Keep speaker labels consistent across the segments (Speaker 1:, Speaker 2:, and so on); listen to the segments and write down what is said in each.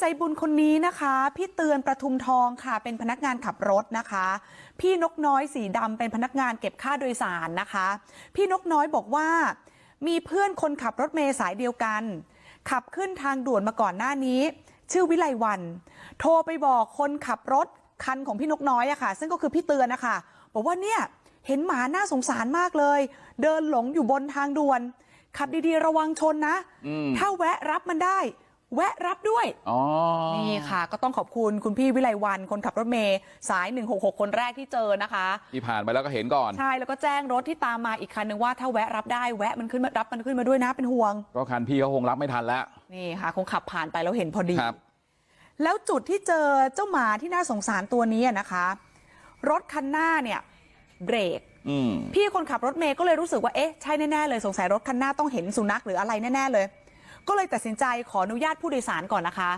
Speaker 1: ใจบุญคนนี้นะคะ พี่เตือนประทุมทองค่ะเป็นพนักงานขับรถนะคะ พี่นกน้อยสีดำเป็นพนักงานเก็บค่าโดยสารนะคะ พี่นกน้อยบอกว่า มีเพื่อนคนขับรถเมล์สายเดียวกัน ขับขึ้นทางด่วนมาก่อนหน้านี้ ชื่อวิไลวัน โทรไปบอกคนขับรถคันของพี่นกน้อยอะค่ะ ซึ่งก็คือพี่เตือนนะคะบอกว่าเนี่ยเห็นหมาน่าสงสารมากเลย เดินหลงอยู่บนทางด่วน ขับดีๆระวังชนนะ
Speaker 2: อืม
Speaker 1: ถ้าแวะรับมันได้ แวะรับด้วย
Speaker 2: อ๋อ
Speaker 1: นี่ค่ะ ก็ต้องขอบคุณคุณพี่วิไลวันคนขับรถเมย์สาย 166 คนแรกที่เจอนะคะ
Speaker 2: ที่ผ่านไปแล้วก็เห็นก่อน
Speaker 1: ใช่ แล้วก็แจ้งรถที่ตามมาอีกคันนึงว่าถ้าแวะรับได้แวะมันขึ้นมารับมันขึ้นมาด้วยนะเป็นห่วง
Speaker 2: เพราะคันพี่เขาคงรับไม่ทันแล้ว
Speaker 1: นี่ค่ะ คงขับผ่านไปแล้วเห็นพอดี
Speaker 2: ครับ
Speaker 1: แล้วจุดที่เจอเจ้าหมาที่น่าสงสารตัวนี้อะนะคะ รถคันหน้าเนี่ยเบรก
Speaker 2: อืม
Speaker 1: พี่คนขับรถเมย์ก็เลยรู้สึกว่าเอ๊ะใช่แน่ๆเลยสงสัยรถคันหน้าต้องเห็นสุนัขหรืออะไรแน่ๆเลย ก็เลยตัดสินใจขออนุญาตผู้โดยสารก่อนนะคะ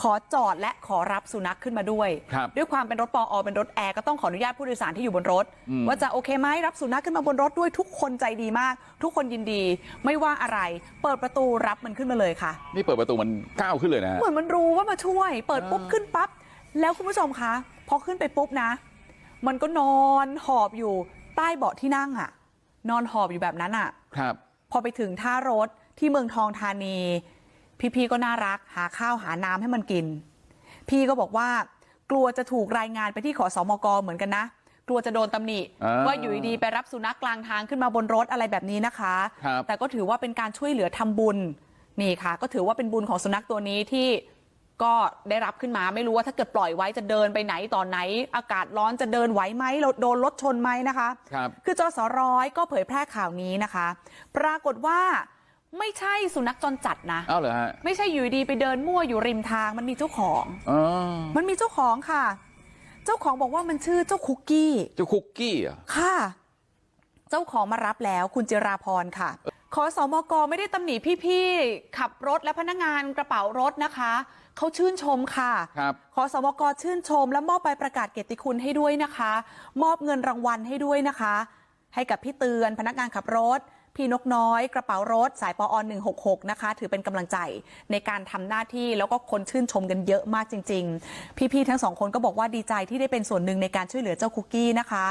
Speaker 1: ขอจอดและขอรับสุนัขขึ้นมาด้วย
Speaker 2: ครับ
Speaker 1: ด้วยความเป็นรถปออเป็นรถแอร์ก็ต้องขออนุญาตผู้โดยสารที่อยู่บนรถ
Speaker 2: อืม
Speaker 1: ว่าจะโอเคไหมรับสุนัขขึ้นมาบนรถด้วยทุกคนใจดีมาก ทุกคนยินดี ไม่ว่าอะไร เปิดประตูรับมันขึ้นมาเลยค่ะ
Speaker 2: นี่เปิดประตูมันก้าวขึ้นเลยนะฮะ
Speaker 1: เหมือนมันรู้ว่ามาช่วย เปิดปุ๊บ
Speaker 2: อ่า
Speaker 1: ขึ้นปั๊บแล้วคุณผู้ชมคะพอขึ้นไปปุ๊บนะ มันก็นอนหอบอยู่ใต้เบาะที่นั่งอะนอนหอบอยู่แบบนั้นอะ
Speaker 2: ครับ
Speaker 1: พอไปถึงท่ารถ ที่เมืองทองธานี พี่ๆก็น่ารักหาข้าวหาน้ำให้มันกิน พี่ก็บอกว่ากลัวจะถูกรายงานไปที่ขอสมกเหมือนกันนะกลัวจะโดนตำหนิ
Speaker 2: อ่า
Speaker 1: ว่าอยู่ดีๆไปรับสุนัขกลางทางขึ้นมาบนรถอะไรแบบนี้นะคะ
Speaker 2: ครับ
Speaker 1: แต่ก็ถือว่าเป็นการช่วยเหลือทำบุญนี่ค่ะ ก็ถือว่าเป็นบุญของสุนัขตัวนี้ที่ก็ได้รับขึ้นมาไม่รู้ว่าถ้าเกิดปล่อยไว้จะเดินไปไหนตอนไหน อากาศร้อนจะเดินไหวไหมเราโดนรถชนไหมนะคะ
Speaker 2: ครับ
Speaker 1: คือจสร้อยก็เผยแพร่ข่าวนี้นะคะ ปรากฏว่า ไม่ใช่สุนัขจรจัดนะ
Speaker 2: เอ้าเหรอฮะ
Speaker 1: ไม่ใช่อยู่ดีไปเดินมั่วอยู่ริมทางมันมีเจ้าของ
Speaker 2: อ๋อ
Speaker 1: มันมีเจ้าของค่ะ เจ้าของบอกว่ามันชื่อเจ้าคุกกี้
Speaker 2: เจ้าคุกกี้เหรอ
Speaker 1: ค่ะ เจ้าของมารับแล้วคุณจิราพรค่ะขอสอมกไม่ได้ตำหนิพี่ๆขับรถและพนักงานกระเป๋ารถนะคะเขาชื่นชมค่ะ
Speaker 2: ครับ
Speaker 1: ขอสมกชื่นชมและมอบใบประกาศเกียรติคุณให้ด้วยนะคะ มอบเงินรางวัลให้ด้วยนะคะ ให้กับพี่เตือนพนักงานขับรถ พี่นกน้อยกระเป๋ารถ สายปอ166นะคะ ถือเป็นกำลังใจในการทำหน้าที่แล้วก็คนชื่นชมกันเยอะมากจริง ๆ พี่ๆทั้งสองคนก็บอกว่าดีใจที่ได้เป็นส่วนหนึ่งในการช่วยเหลือเจ้าคุกกี้นะคะ